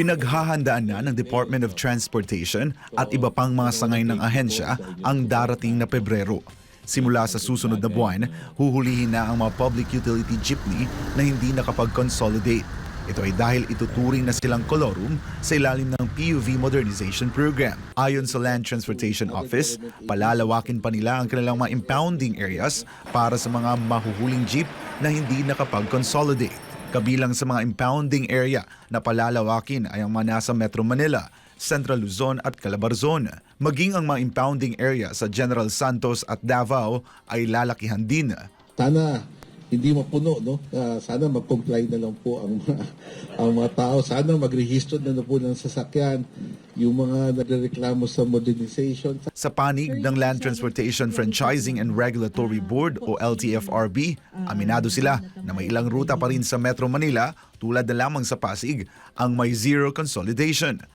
Pinaghahandaan na ng Department of Transportation at iba pang mga sangay ng ahensya ang darating na Pebrero. Simula sa susunod na buwan, huhulihin na ang mga public utility jeepney na hindi nakapag-consolidate. Ito ay dahil ituturing na silang kolorum sa ilalim ng PUV Modernization Program. Ayon sa Land Transportation Office, palalawakin pa nila ang kanilang mga impounding areas para sa mga mahuhuling jeep na hindi nakapag-consolidate. Kabilang sa mga impounding area na palalawakin ay ang mga nasa Metro Manila, Central Luzon at Calabarzon. Maging ang mga impounding area sa General Santos at Davao ay lalakihan din. sana hindi mapuno no? Ah, sana mag-comply na lang po ang ang mga tao. Sana mag-register na, na po ng sasakyan yung mga nagrereklamo sa modernization. Sa panig ng Land Transportation Franchising and Regulatory Board o LTFRB, aminado sila na may ilang ruta pa rin sa Metro Manila tulad na lamang sa Pasig ang may zero consolidation.